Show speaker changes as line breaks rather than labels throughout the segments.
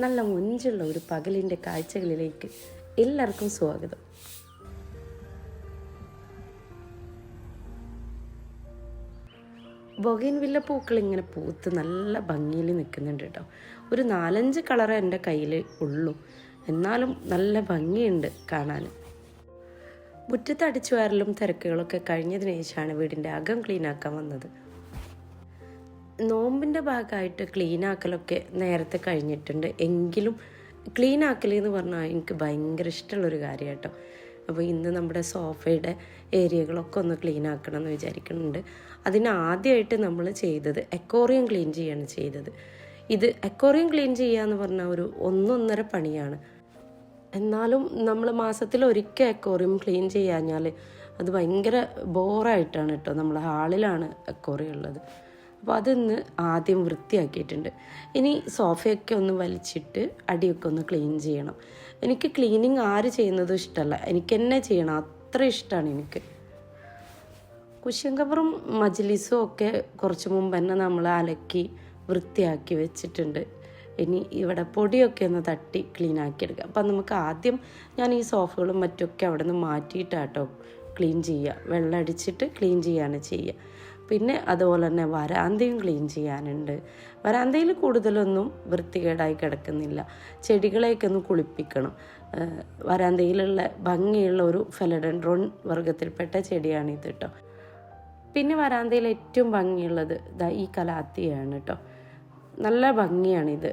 നല്ല മൊഞ്ചുള്ള ഒരു പകലിന്റെ കാഴ്ചകളിലേക്ക് എല്ലാവർക്കും സ്വാഗതം. ബൊഗൈൻവില്ല പൂക്കൾ ഇങ്ങനെ പൂത്ത് നല്ല ഭംഗിയിൽ നിൽക്കുന്നുണ്ട് കേട്ടോ. ഒരു നാലഞ്ച് കളർ എന്റെ കയ്യിൽ ഉള്ളൂ. എന്നാലും നല്ല ഭംഗിയുണ്ട് കാണാൻ. മുറ്റത്ത് അടിച്ചു വാരലും തിരക്കുകളൊക്കെ കഴിഞ്ഞതിന് ശേഷമാണ് വീടിന്റെ അകം ക്ലീനാക്കാൻ വന്നത്. നോമ്പിന്റെ ഭാഗമായിട്ട് ക്ലീൻ ആക്കലൊക്കെ നേരത്തെ കഴിഞ്ഞിട്ടുണ്ട്. എങ്കിലും ക്ലീൻ ആക്കൽ എന്ന് പറഞ്ഞാൽ എനിക്ക് ഭയങ്കര ഇഷ്ടമുള്ളൊരു കാര്യം കേട്ടോ അപ്പോൾ ഇന്ന് നമ്മുടെ സോഫയുടെ ഏരിയകളൊക്കെ ഒന്ന് ക്ലീൻ ആക്കണം എന്ന് വിചാരിക്കുന്നുണ്ട്. അതിന് ആദ്യമായിട്ട് നമ്മൾ ചെയ്തത് എക്കോറിയം ക്ലീൻ ചെയ്യാണ് ചെയ്തത്. ഇത് എക്കോറിയം ക്ലീൻ ചെയ്യുക എന്ന് പറഞ്ഞാൽ ഒരു ഒന്നൊന്നര പണിയാണ്. എന്നാലും നമ്മൾ മാസത്തിൽ ഒരിക്കൽ എക്കോറിയം ക്ലീൻ ചെയ്യാഞ്ഞാൽ അത് ഭയങ്കര ബോറായിട്ടാണ് കേട്ടോ. നമ്മൾ ഹാളിലാണ് എക്കോറിയം ഉള്ളത്. അപ്പോൾ അതൊന്ന് ആദ്യം വൃത്തിയാക്കിയിട്ടുണ്ട്. ഇനി സോഫയൊക്കെ ഒന്ന് വലിച്ചിട്ട് അടിയൊക്കെ ഒന്ന് ക്ലീൻ ചെയ്യണം. എനിക്ക് ക്ലീനിങ് ആര് ചെയ്യുന്നതും ഇഷ്ടമല്ല. എനിക്ക് തന്നെ ചെയ്യണം. അത്ര ഇഷ്ടമാണ് എനിക്ക്. കുഷ്യൻ കവറും മജ്ലിസും ഒക്കെ കുറച്ച് മുമ്പ് തന്നെ നമ്മൾ അലക്കി വൃത്തിയാക്കി വെച്ചിട്ടുണ്ട്. ഇനി ഇവിടെ പൊടിയൊക്കെ ഒന്ന് തട്ടി ക്ലീൻ ആക്കി എടുക്കുക അപ്പം നമുക്ക് ആദ്യം ഞാൻ ഈ സോഫകളും മറ്റൊക്കെ അവിടെ നിന്ന് മാറ്റിയിട്ടാട്ടോ ക്ലീൻ ചെയ്യുക. വെള്ളം അടിച്ചിട്ട് ക്ലീൻ ചെയ്യാണ് ചെയ്യുക. പിന്നെ അതുപോലെ തന്നെ വരാന്തയും ക്ലീൻ ചെയ്യാനുണ്ട്. വരാന്തയിൽ കൂടുതലൊന്നും വൃത്തികേടായി കിടക്കുന്നില്ല. ചെടികളെയൊക്കെ ഒന്ന് കുളിപ്പിക്കണം. വരാന്തയിലുള്ള ഭംഗിയുള്ള ഒരു ഫെലഡൻഡ്രോൺ വർഗത്തിൽപ്പെട്ട ചെടിയാണിത് കേട്ടോ പിന്നെ വരാന്തയിൽ ഏറ്റവും ഭംഗിയുള്ളത് ഇതാ ഈ കലാത്തിയാണ് കേട്ടോ നല്ല ഭംഗിയാണിത്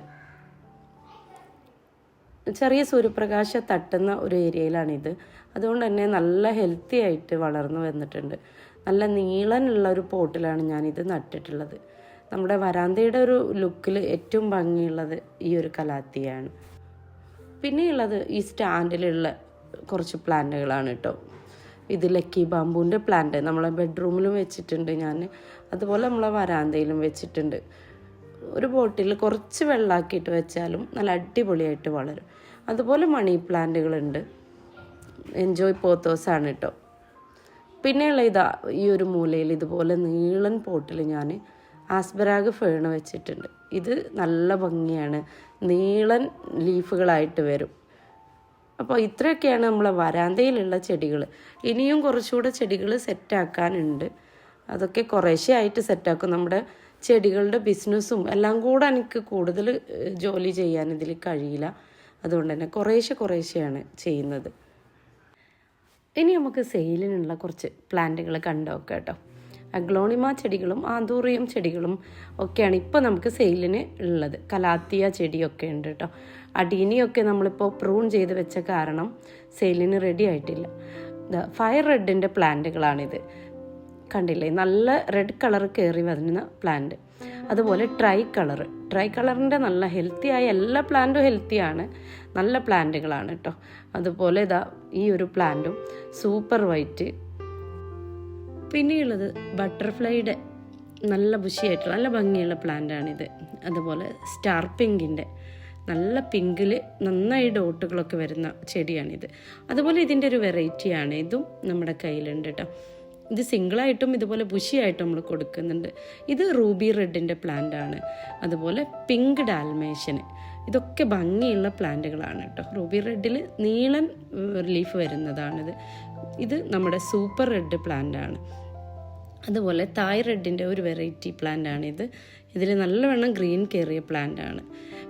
ചെറിയ സൂര്യപ്രകാശം തട്ടുന്ന ഒരു ഏരിയയിലാണിത്. അതുകൊണ്ട് തന്നെ നല്ല ഹെൽത്തി ആയിട്ട് വളർന്നു വന്നിട്ടുണ്ട്. നല്ല നീളനുള്ള ഒരു പോട്ടിലാണ് ഞാനിത് നട്ടിട്ടുള്ളത്. നമ്മുടെ വരാന്തയുടെ ഒരു ലുക്കിൽ ഏറ്റവും ഭംഗിയുള്ളത് ഈ ഒരു കലാത്തിയാണ്. പിന്നെയുള്ളത് ഈ സ്റ്റാൻഡിലുള്ള കുറച്ച് പ്ലാന്റുകളാണ് കേട്ടോ. ഇത് ലക്കി ബാമ്പൂന്റെ പ്ലാന്റ്. നമ്മളെ ബെഡ്റൂമിലും വെച്ചിട്ടുണ്ട് ഞാൻ. അതുപോലെ നമ്മളെ വരാന്തയിലും വെച്ചിട്ടുണ്ട്. ഒരു ബോട്ടിൽ കുറച്ച് വെള്ളമാക്കിയിട്ട് വെച്ചാലും നല്ല അടിപൊളിയായിട്ട് വളരും. അതുപോലെ മണി പ്ലാന്റുകളുണ്ട്. എൻജോയ് പോത്തോസാണ് കേട്ടോ. പിന്നെയുള്ള ഇതാ ഈ ഒരു മൂലയിൽ ഇതുപോലെ നീളൻ പോട്ടിൽ ഞാൻ ആസ്ബരാഗ് ഫേണ് വെച്ചിട്ടുണ്ട്. ഇത് നല്ല ഭംഗിയാണ്. നീളൻ ലീഫുകളായിട്ട് വരും. അപ്പോൾ ഇത്രയൊക്കെയാണ് നമ്മളെ വരാന്തയിലുള്ള ചെടികൾ. ഇനിയും കുറച്ചുകൂടെ ചെടികൾ സെറ്റാക്കാനുണ്ട്. അതൊക്കെ കുറേശ്ശെ ആയിട്ട് സെറ്റാക്കും. നമ്മുടെ ചെടികളുടെ ബിസിനസ്സും എല്ലാം കൂടെ എനിക്ക് കൂടുതൽ ജോലി ചെയ്യാൻ ഇതിൽ കഴിയില്ല. അതുകൊണ്ട് തന്നെ കുറേശ്ശെ കുറേശ്ശെയാണ് ചെയ്യുന്നത്. ഇനി നമുക്ക് സെയിലിനുള്ള കുറച്ച് പ്ലാന്റുകൾ കണ്ടോക്കാം കേട്ടോ അഗ്ലോണിമ ചെടികളും ആന്തൂറിയം ചെടികളും ഒക്കെയാണ് ഇപ്പോൾ നമുക്ക് സെയിലിന് ഉള്ളത്. കലാത്തിയ ചെടിയൊക്കെ ഉണ്ട് കേട്ടോ അടീനിയൊക്കെ നമ്മളിപ്പോൾ പ്രൂൺ ചെയ്ത് വെച്ച കാരണം സെയിലിന് റെഡി ആയിട്ടില്ല. ഫയർ റെഡിന്റെ പ്ലാന്റുകളാണിത്. കണ്ടില്ലേ? നല്ല റെഡ് കളർ കയറി വരുന്ന പ്ലാന്റ് അതുപോലെ ട്രൈ കളർ ട്രൈ കളറിന്റെ നല്ല ഹെൽത്തി ആയ എല്ലാ പ്ലാന്റും ഹെൽത്തിയാണ് നല്ല പ്ലാന്റുകളാണ് കേട്ടോ. അതുപോലെ ഇതാ ഈ ഒരു പ്ലാന്റും സൂപ്പർ വൈറ്റ്. പിന്നെയുള്ളത് ബട്ടർഫ്ലൈയുടെ നല്ല ബുഷിയായിട്ടുള്ള നല്ല ഭംഗിയുള്ള പ്ലാന്റാണിത്. അതുപോലെ സ്റ്റാർ പിങ്കിന്റെ നല്ല പിങ്കിൽ നന്നായി ഡോട്ടുകളൊക്കെ വരുന്ന ചെടിയാണിത്. അതുപോലെ ഇതിന്റെ ഒരു വെറൈറ്റിയാണ് ഇതും നമ്മുടെ കയ്യിലുണ്ട് കേട്ടോ. ഇത് സിംഗിളായിട്ടും ഇതുപോലെ ബുഷിയായിട്ടും നമ്മൾ കൊടുക്കുന്നുണ്ട്. ഇത് റൂബി റെഡിന്റെ പ്ലാന്റ് ആണ് അതുപോലെ പിങ്ക് ഡാൽമേഷന് ഇതൊക്കെ ഭംഗിയുള്ള പ്ലാന്റുകളാണ് കേട്ടോ. റൂബി റെഡിൽ നീളൻ ലീഫ് വരുന്നതാണിത്. ഇത് നമ്മുടെ സൂപ്പർ റെഡ് പ്ലാന്റ് ആണ് അതുപോലെ തായ് റെഡിന്റെ ഒരു വെറൈറ്റി പ്ലാന്റ് ഇത് ഇതിൽ നല്ലവണ്ണം ഗ്രീൻ കയറിയ പ്ലാന്റ് ആണ്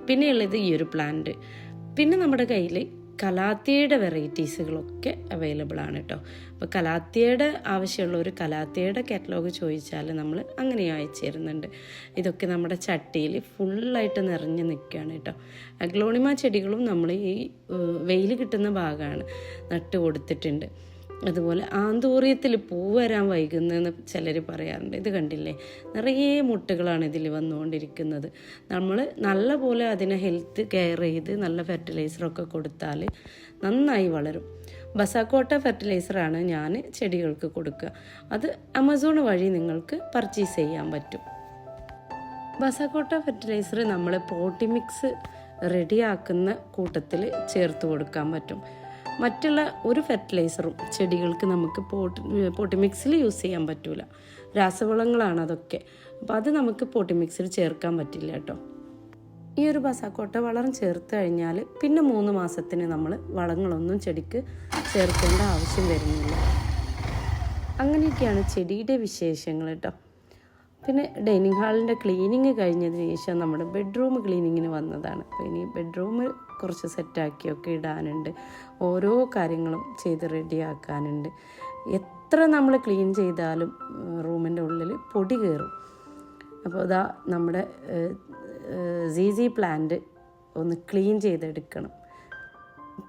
പിന്നെയുള്ളത് ഈ ഒരു പ്ലാന്റ്. പിന്നെ നമ്മുടെ കയ്യിൽ കലാത്തിയുടെ വെറൈറ്റീസുകളൊക്കെ അവൈലബിൾ ആണ് കേട്ടോ. അപ്പോൾ കലാത്തിയുടെ ആവശ്യമുള്ള ഒരു കലാത്തിയുടെ കാറ്റലോഗ് ചോദിച്ചാൽ നമ്മൾ അങ്ങനെ അയച്ചു തരുന്നുണ്ട്. ഇതൊക്കെ നമ്മുടെ ചട്ടിയിൽ ഫുള്ളായിട്ട് നിറഞ്ഞു നിൽക്കുകയാണ് കേട്ടോ. അഗ്ലോണിമ ചെടികളും നമ്മൾ ഈ വെയിൽ കിട്ടുന്ന ഭാഗമാണ് നട്ട് കൊടുത്തിട്ടുണ്ട് അതുപോലെ ആന്തൂറിയത്തിൽ പൂ വരാൻ വൈകുന്നതെന്ന് ചിലർ പറയാറുണ്ട്. ഇത് കണ്ടില്ലേ? നിറയെ മുട്ടകളാണ് ഇതിൽ വന്നുകൊണ്ടിരിക്കുന്നത്. നമ്മൾ നല്ല പോലെ അതിനെ ഹെൽത്ത് കെയർ ചെയ്ത് നല്ല ഫെർട്ടിലൈസറൊക്കെ കൊടുത്താൽ നന്നായി വളരും. ബസാക്കോട്ട ഫെർട്ടിലൈസറാണ് ഞാൻ ചെടികൾക്ക് കൊടുക്കുക. അത് ആമസോൺ വഴി നിങ്ങൾക്ക് പർച്ചേസ് ചെയ്യാൻ പറ്റും. ബസാക്കോട്ട ഫെർട്ടിലൈസർ നമ്മൾ പോട്ടിമിക്സ് റെഡിയാക്കുന്ന കൂട്ടത്തിൽ ചേർത്ത് കൊടുക്കാൻ പറ്റും. മറ്റുള്ള ഒരു ഫെർട്ടിലൈസറും ചെടികൾക്ക് നമുക്ക് പോട്ടി പോട്ടിമിക്സിൽ യൂസ് ചെയ്യാൻ പറ്റില്ല രാസവളങ്ങളാണ് അതൊക്കെ. അപ്പോൾ അത് നമുക്ക് പോട്ടിമിക്സിൽ ചേർക്കാൻ പറ്റില്ല കേട്ടോ. ഈ ഒരു ബസാക്കോട്ട വളം ചേർത്ത് കഴിഞ്ഞാൽ പിന്നെ മൂന്ന് മാസത്തിന് നമ്മൾ വളങ്ങളൊന്നും ചെടിക്ക് ചേർക്കേണ്ട ആവശ്യം വരുന്നില്ല. അങ്ങനെയൊക്കെയാണ് ചെടിയുടെ വിശേഷങ്ങൾ കേട്ടോ. പിന്നെ ഡൈനിങ് ഹാളിന്റെ ക്ലീനിങ് കഴിഞ്ഞതിന് ശേഷം നമ്മുടെ ബെഡ്റൂം ക്ലീനിങ്ങിന് വന്നതാണ്. അപ്പോൾ ഇനി ബെഡ്റൂം കുറച്ച് സെറ്റാക്കിയൊക്കെ ഇടാനുണ്ട്. ഓരോ കാര്യങ്ങളും ചെയ്ത് റെഡിയാക്കാനുണ്ട്. എത്ര നമ്മൾ ക്ലീൻ ചെയ്താലും റൂമിന്റെ ഉള്ളിൽ പൊടി കയറും. അപ്പോൾ ഇതാ നമ്മുടെ സീസി പ്ലാന്റ് ഒന്ന് ക്ലീൻ ചെയ്തെടുക്കണം.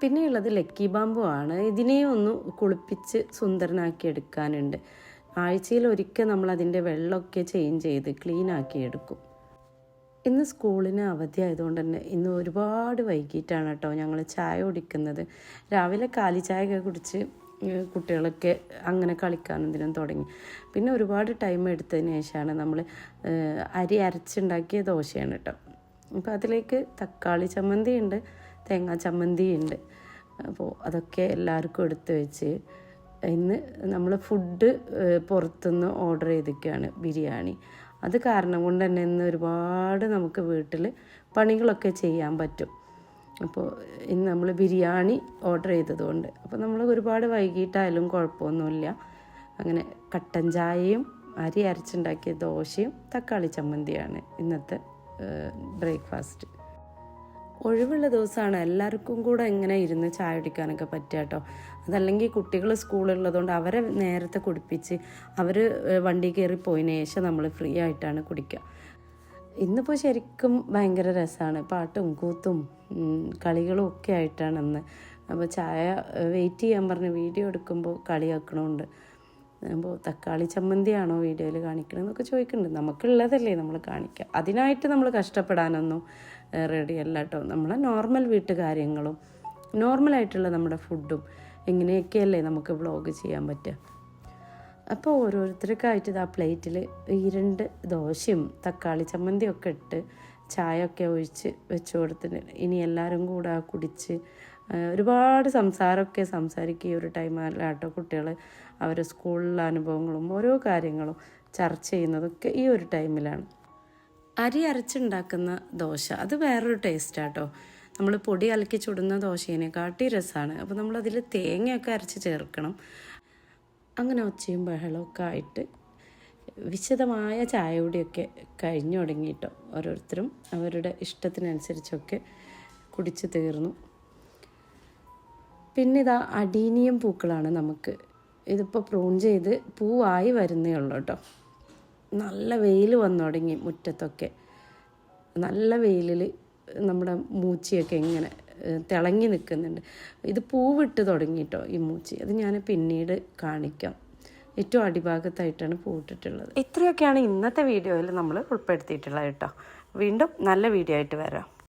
പിന്നെയുള്ളത് ലക്കി ബാമ്പു ആണ്. ഇതിനെയും ഒന്ന് കുളിപ്പിച്ച് സുന്ദരനാക്കി എടുക്കാനുണ്ട് ആഴ്ചയിൽ ഒരിക്കൽ നമ്മൾ അതിന്റെ വെള്ളമൊക്കെ ചേഞ്ച് ചെയ്ത് ക്ലീൻ ആക്കി എടുക്കും. ഇന്ന് സ്കൂളിന് അവധി ആയതുകൊണ്ട് തന്നെ ഇന്ന് ഒരുപാട് വൈകിട്ടാണ് കേട്ടോ ഞങ്ങൾ ചായ കുടിക്കുന്നത്. രാവിലെ കാലി ചായയൊക്കെ കുടിച്ച് കുട്ടികളൊക്കെ അങ്ങനെ കളിക്കാനെന്തിനും തുടങ്ങി. പിന്നെ ഒരുപാട് ടൈം എടുത്തതിന് ശേഷമാണ് നമ്മൾ അരി അരച്ചുണ്ടാക്കിയ ദോശയാണ് കേട്ടോ. അപ്പോൾ അതിലേക്ക് തക്കാളി ചമ്മന്തി ഉണ്ട് തേങ്ങാ ചമ്മന്തി ഉണ്ട് അപ്പോൾ അതൊക്കെ എല്ലാവർക്കും എടുത്തു വെച്ച് ഇന്ന് നമ്മൾ ഫുഡ് പുറത്തുനിന്ന് ഓർഡർ ചെയ്തിരിക്കുകയാണ് ബിരിയാണി. അത് കാരണം കൊണ്ട് തന്നെ ഇന്ന് ഒരുപാട് നമുക്ക് വീട്ടിൽ പണികളൊക്കെ ചെയ്യാൻ പറ്റും. അപ്പോൾ ഇന്ന് നമ്മൾ ബിരിയാണി ഓർഡർ ചെയ്തതുകൊണ്ട്. അപ്പോൾ നമ്മൾ ഒരുപാട് വൈകിട്ടായാലും കുഴപ്പമൊന്നുമില്ല. അങ്ങനെ കട്ടൻ ചായയും അരി അരച്ചുണ്ടാക്കിയ ദോശയും തക്കാളി ചമ്മന്തിയാണ് ഇന്നത്തെ ബ്രേക്ക്ഫാസ്റ്റ് ഒഴിവുള്ള ദിവസമാണ്. എല്ലാവർക്കും കൂടെ ഇങ്ങനെ ഇരുന്ന് ചായ കുടിക്കാനൊക്കെ പറ്റുക കേട്ടോ. അതല്ലെങ്കിൽ കുട്ടികൾ സ്കൂളുള്ളതുകൊണ്ട് അവരെ നേരത്തെ കുടിപ്പിച്ച് അവർ വണ്ടി കയറി പോയതിന് ശേഷം നമ്മൾ ഫ്രീ ആയിട്ടാണ് കുടിക്കുക. ഇന്നിപ്പോൾ ശരിക്കും ഭയങ്കര രസമാണ്. പാട്ടും കൂത്തും കളികളും ഒക്കെ ആയിട്ടാണ് അന്ന് അപ്പോൾ ചായ വെയിറ്റ് ചെയ്യാൻ പറഞ്ഞ് വീഡിയോ എടുക്കുമ്പോൾ കളിയാക്കണമുണ്ട് അപ്പോൾ തക്കാളി ചമ്മന്തിയാണോ വീഡിയോയിൽ കാണിക്കണമെന്നൊക്കെ ചോദിക്കുന്നുണ്ട്. നമുക്കുള്ളതല്ലേ നമ്മൾ കാണിക്കുക അതിനായിട്ട് നമ്മൾ കഷ്ടപ്പെടാനൊന്നും റെഡിയല്ല കേട്ടോ നമ്മളെ നോർമൽ വീട്ടുകാര്യങ്ങളും നോർമലായിട്ടുള്ള നമ്മുടെ ഫുഡും ഇങ്ങനെയൊക്കെയല്ലേ നമുക്ക് വ്ളോഗ് ചെയ്യാൻ പറ്റുക അപ്പോൾ ഓരോരുത്തർക്കായിട്ട് ആ പ്ലേറ്റിൽ രണ്ട് ദോശയും തക്കാളി ചമ്മന്തിയൊക്കെ ഇട്ട് ചായ ഒക്കെ ഒഴിച്ച് വെച്ച് കൊടുത്തിട്ട് ഇനി എല്ലാവരും കൂടെ കുടിച്ച് ഒരുപാട് സംസാരമൊക്കെ സംസാരിക്കുക ഈ ഒരു ടൈമിലാട്ടോ കുട്ടികൾ അവരെ സ്കൂളിലെ അനുഭവങ്ങളും ഓരോ കാര്യങ്ങളും ചർച്ച ചെയ്യുന്നതൊക്കെ ഈ ഒരു ടൈമിലാണ് അരി അരച്ചുണ്ടാക്കുന്ന ദോശ അത് വേറൊരു ടേസ്റ്റാട്ടോ നമ്മൾ പൊടി അലക്കി ചുടുന്ന ദോശേനെക്കാട്ടി രസമാണ് അപ്പോൾ നമ്മളതിൽ തേങ്ങയൊക്കെ അരച്ച് ചേർക്കണം. അങ്ങനെ ഒച്ചയും ബഹളമൊക്കെ ആയിട്ട് വിശദമായ ചായ കുടിയൊക്കെ കഴിഞ്ഞു തുടങ്ങിയിട്ടോ ഓരോരുത്തരും അവരുടെ ഇഷ്ടത്തിനനുസരിച്ചൊക്കെ കുടിച്ച് തീർന്നു. പിന്നെ ഇതാ അടീനിയം പൂക്കളാണ് നമുക്ക്. ഇതിപ്പോൾ പ്രൂൺ ചെയ്ത് പൂവായി വരുന്നേ ഉള്ളൂ കേട്ടോ. നല്ല വെയിൽ വന്നു തുടങ്ങി മുറ്റത്തൊക്കെ. നല്ല വെയിലിൽ നമ്മുടെ മൂച്ചിയൊക്കെ ഇങ്ങനെ തിളങ്ങി നിൽക്കുന്നുണ്ട് ഇത് പൂവിട്ട് തുടങ്ങിയിട്ടോ ഈ മൂച്ചി. അത് ഞാൻ പിന്നീട് കാണിക്കാം. ഏറ്റവും അടിഭാഗത്തായിട്ടാണ് പൂവിട്ടിട്ടുള്ളത്. ഇത്രയൊക്കെയാണ് ഇന്നത്തെ വീഡിയോയിൽ നമ്മൾ ഉൾപ്പെടുത്തിയിട്ടുള്ളത് കേട്ടോ വീണ്ടും നല്ല വീഡിയോ ആയിട്ട് വരാം.